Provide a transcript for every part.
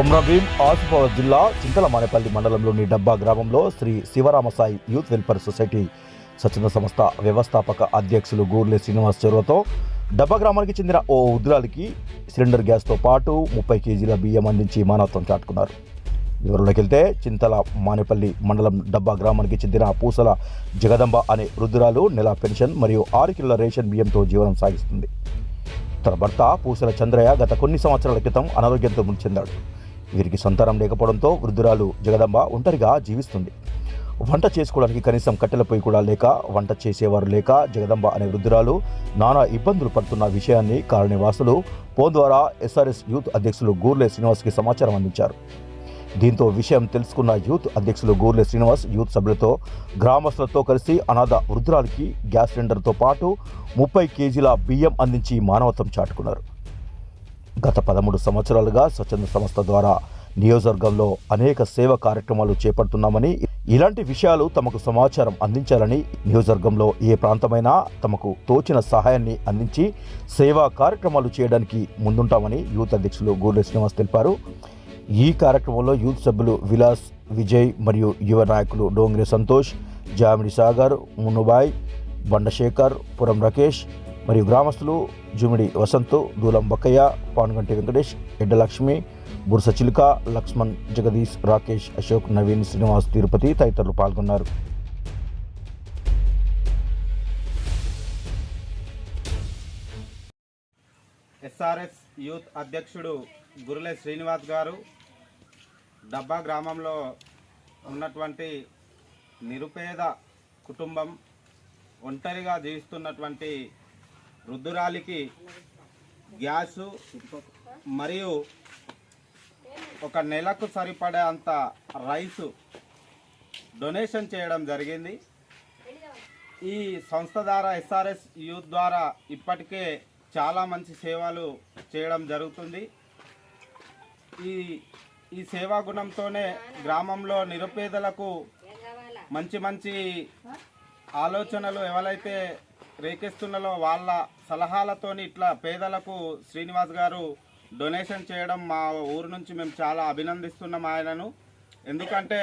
కొమ్రభీం ఆసిఫాబాద్ జిల్లా చింతలమానేపల్లి మండలంలోని డబ్బా గ్రామంలో Sri Sivaramasai youth welfare society స్వచ్ఛంద సంస్థ వ్యవస్థాపక అధ్యక్షులు గూర్లే శ్రీనివాస్ చొరవతో డబ్బా గ్రామానికి చెందిన ఓ ఉద్రాలికి సిలిండర్ గ్యాస్తో పాటు ముప్పై కేజీల బియ్యం అందించి మానవత్వం చాటుకున్నారు. వివరంలోకి వెళ్తే చింతల మానేపల్లి మండలం డబ్బా గ్రామానికి చెందిన పూసల జగదంబ అనే వృద్ధురాలు నెల పెన్షన్ మరియు ఆరు కిలోల రేషన్ బియ్యంతో జీవనం సాగిస్తుంది. తన భర్త పూసల చంద్రయ్య గత కొన్ని సంవత్సరాల క్రితం అనారోగ్యంతో మృతి చెందాడు. వీరికి సంతానం లేకపోవడంతో వృద్ధురాలు జగదంబ ఒంటరిగా జీవిస్తుంది. వంట చేసుకోవడానికి కనీసం కట్టెల పొయ్యి కూడా లేక వంట చేసేవారు లేక జగదంబ అనే వృద్ధురాలు నానా ఇబ్బందులు పడుతున్న విషయాన్ని కాలనివాసులు ఫోన్ ద్వారా ఎస్ఆర్ఎస్ యూత్ అధ్యక్షులు గూర్లే శ్రీనివాస్కి సమాచారం అందించారు. దీంతో విషయం తెలుసుకున్న యూత్ అధ్యక్షులు గూర్లే శ్రీనివాస్ యూత్ సభ్యులతో గ్రామస్తులతో కలిసి అనాథ వృద్ధురాలకి గ్యాస్ సిలిండర్తో పాటు ముప్పై కేజీల బియ్యం అందించి మానవత్వం చాటుకున్నారు. గత పదమూడు సంవత్సరాలుగా స్వచ్ఛంద సంస్థ ద్వారా నియోజకవర్గంలో అనేక సేవా కార్యక్రమాలు చేపడుతున్నామని ఇలాంటి విషయాలు తమకు సమాచారం అందించాలని నియోజకవర్గంలో ఏ ప్రాంతమైనా తమకు తోచిన సహాయాన్ని అందించి సేవా కార్యక్రమాలు చేయడానికి ముందుంటామని యూత్ అధ్యక్షులు గూర్లే శ్రీనివాస్ తెలిపారు. ఈ కార్యక్రమంలో యూత్ సభ్యులు విలాస్ విజయ్ మరియు యువ నాయకులు డోంగ్రే సంతోష్ జామిడి సాగర్ మునుబాయ్ బండశేఖర్ పురం రకేష్ మరియు గ్రామస్తులు జుమిడి వసంత్ దూలం బక్కయ్య పానుగంటి వెంకటేష్ ఎడ్డలక్ష్మి బుర్స చిలుక లక్ష్మణ్ జగదీష్ రాకేష్ అశోక్ నవీన్ శ్రీనివాస్ తిరుపతి తదితరులు పాల్గొన్నారు. ఎస్ఆర్ఎస్ యూత్ అధ్యక్షుడు గురులే శ్రీనివాస్ గారు డబ్బా గ్రామంలో ఉన్నటువంటి నిరుపేద కుటుంబం ఒంటరిగా జీవిస్తున్నటువంటి వృద్ధురాలికి గ్యాసు మరియు ఒక నెలకు సరిపడే అంత రైసు డొనేషన్ చేయడం జరిగింది. ఈ సంస్థ ద్వారా ఎస్ఆర్ఎస్ యూత్ ద్వారా ఇప్పటికే చాలా మంచి సేవలు చేయడం జరుగుతుంది. ఈ ఈ సేవా గుణంతోనే గ్రామంలో నిరుపేదలకు మంచి మంచి ఆలోచనలు ఎవరైతే రేకెస్తున్నారో వాళ్ళ సలహాలతోని ఇట్లా పేదలకు శ్రీనివాస్ గారు డొనేషన్ చేయడం మా ఊరు నుంచి మేము చాలా అభినందిస్తున్నాం ఆయనను. ఎందుకంటే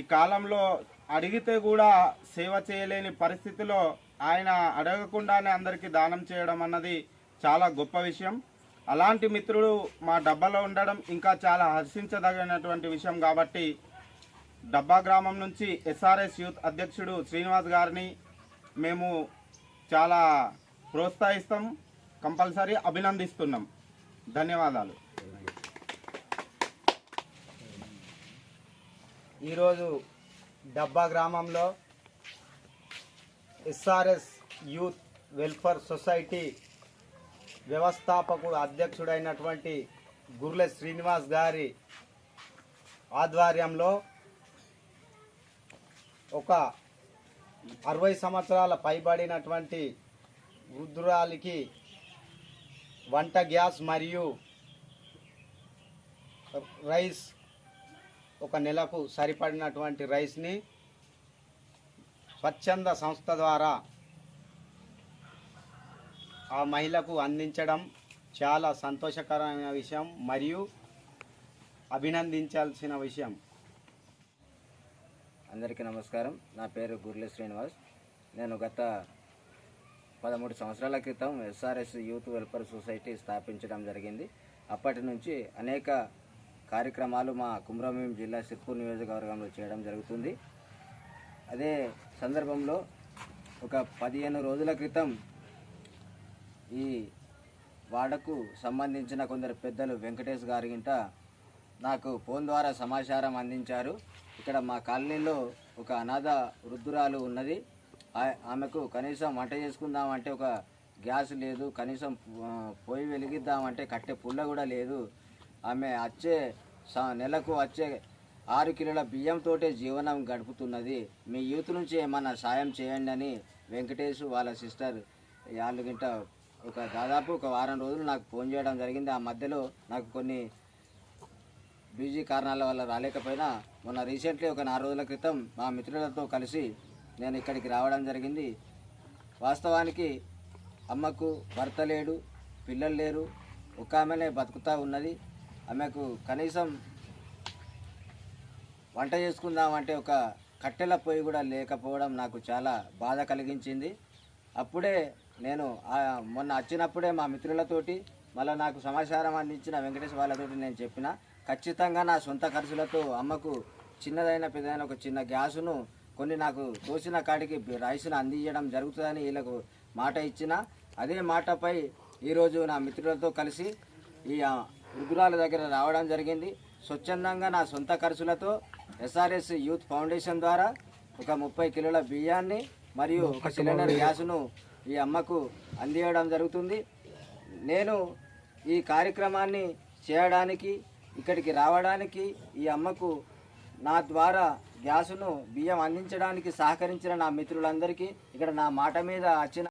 ఈ కాలంలో అడిగితే కూడా సేవ చేయలేని పరిస్థితిలో ఆయన అడగకుండానే అందరికీ దానం చేయడం అన్నది చాలా గొప్ప విషయం. అలాంటి మిత్రుడు మా డబ్బాలో ఉండడం ఇంకా చాలా హర్షించదగినటువంటి విషయం కాబట్టి డబ్బా గ్రామం నుంచి ఎస్ఆర్ఎస్ యూత్ అధ్యక్షుడు శ్రీనివాస్ గారిని మేము చాలా ప్రోత్సహిస్తాం కంపల్సరీ అభినందిస్తున్నాం. ధన్యవాదాలు. ఈరోజు డబ్బా గ్రామంలో ఎస్ఆర్ఎస్ యూత్ వెల్ఫేర్ సొసైటీ వ్యవస్థాపకుడు అధ్యక్షుడైనటువంటి గుర్లె శ్రీనివాస్ గారి ఆధ్వర్యంలో ఒక అరవై సంవత్సరాల పైబడినటువంటి వృద్ధురాలికి వంట గ్యాస్ మరియు రైస్ ఒక నెలకు సరిపడినటువంటి రైస్ని స్వచ్ఛంద సంస్థ ద్వారా ఆ మహిళకు అందించడం చాలా సంతోషకరమైన విషయం మరియు అభినందించాల్సిన విషయం. అందరికీ నమస్కారం. నా పేరు గుర్లే శ్రీనివాస్. నేను గత పదమూడు సంవత్సరాల క్రితం ఎస్ఆర్ఎస్ యూత్ వెల్ఫేర్ సొసైటీ స్థాపించడం జరిగింది. అప్పటి నుంచి అనేక కార్యక్రమాలు మా కుమ్రమీం జిల్లా సిర్పూర్ నియోజకవర్గంలో చేయడం జరుగుతుంది. అదే సందర్భంలో ఒక పదిహేను రోజుల క్రితం ఈ వాడకు సంబంధించిన కొందరు పెద్దలు వెంకటేష్ గారి గింట నాకు ఫోన్ ద్వారా సమాచారం అందించారు. ఇక్కడ మా కాలనీలో ఒక అనాథ వృద్ధురాలు ఉన్నది. ఆ- ఆమెకు కనీసం వంట చేసుకుందామంటే ఒక గ్యాస్ లేదు కనీసం పోయి పొయ్యి వెలిగిద్దామంటే కట్టే పుల్ల కూడా లేదు. ఆమె వచ్చే స- నెలకు వచ్చే ఆరు కిలోల బియ్యంతోటే జీవనం గడుపుతున్నది. మీ యూత్ నుంచి ఏమన్నా సాయం చేయండి అని వెంకటేష్ వాళ్ళ సిస్టర్ వాళ్ళు గింట ఒక దాదాపు ఒక వారం రోజులు నాకు ఫోన్ చేయడం జరిగింది. ఆ మధ్యలో నాకు కొన్ని బిజీ కారణాల వల్ల రాలేకపోయినా మొన్న రీసెంట్లీ ఒక నాలుగు రోజుల క్రితం మా మిత్రులతో కలిసి నేను ఇక్కడికి రావడం జరిగింది. వాస్తవానికి అమ్మకు భర్త లేడు పిల్లలు లేరు ఒక ఆమెనే బతుకుతూ ఉన్నది. ఆమెకు కనీసం వంట చేసుకుందామంటే ఒక కట్టెల పొయ్యి కూడా లేకపోవడం నాకు చాలా బాధ కలిగించింది. అప్పుడే నేను మొన్న వచ్చినప్పుడే మా మిత్రులతోటి మళ్ళీ నాకు సమాచారం అందించిన వెంకటేష్ వాళ్ళతోటి నేను చెప్పిన. ఖచ్చితంగా నా సొంత ఖర్చులతో అమ్మకు చిన్నదైన పెద్దదైన ఒక చిన్న గ్యాసును కొన్ని నాకు తోసిన కాడికి రైస్ను అందించడం జరుగుతుందని వీళ్ళకు మాట ఇచ్చిన అదే మాటపై ఈరోజు నా మిత్రులతో కలిసి ఈ వృద్ధురాల దగ్గర రావడం జరిగింది. స్వచ్ఛందంగా నా సొంత ఖర్చులతో ఎస్ఆర్ఎస్ యూత్ ఫౌండేషన్ ద్వారా ఒక ముప్పై కిలోల బియ్యాన్ని మరియు ఒక సిలిండర్ గ్యాసును ఈ అమ్మకు అందియడం జరుగుతుంది. నేను ఈ కార్యక్రమాన్ని చేయడానికి ఇక్కడికి రావడానికి ఈ అమ్మకు నా ద్వారా గ్యాసును బియ్యం అందించడానికి సహకరించిన నా మిత్రులందరికీ ఇక్కడ నా మాట మీద వచ్చిన